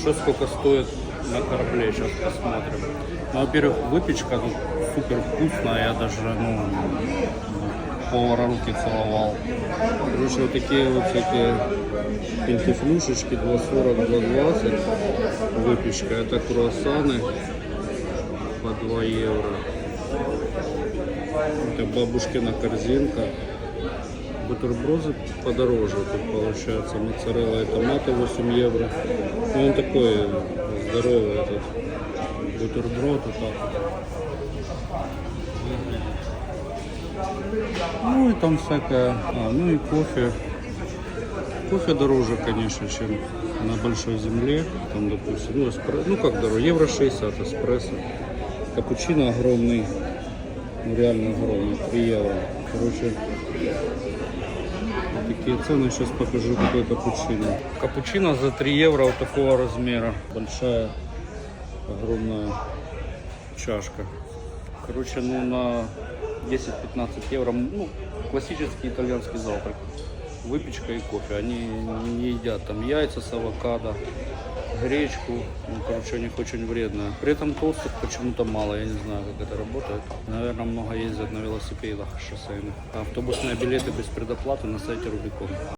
Что сколько стоит на корабле, сейчас посмотрим. Ну, во-первых, выпечка ну, супер вкусная, я даже, ну, повара руки целовал. Короче, вот такие вот всякие пентифлюшечки 2,40, 2,20 выпечка. Это круассаны по 2 евро. Это бабушкина корзинка. Бутерброды подороже тут получается. Моцарелла и томаты 8 евро. Ну, он такой здоровый этот бутерброд. Вот так. Ну и там всякое. А, ну и кофе. Кофе дороже, конечно, чем на большой земле. Там, допустим, ну, эспре- ну как дороже, евро 60 эспрессо. Капучино огромный. Ну, реально огромный, 3 евро. Короче, такие цены. Сейчас покажу, какой капучино. Капучино за 3 евро вот такого размера. Большая, огромная чашка. Короче, ну на 10-15 евро, ну, классический итальянский завтрак. Выпечка и кофе. Они не едят там яйца с авокадо, гречку. Ну, короче, у них очень вредно. При этом толстых почему-то мало, я не знаю, как это работает. Наверное, много ездят на велосипедах шоссейных. Автобусные билеты без предоплаты на сайте Рубикон.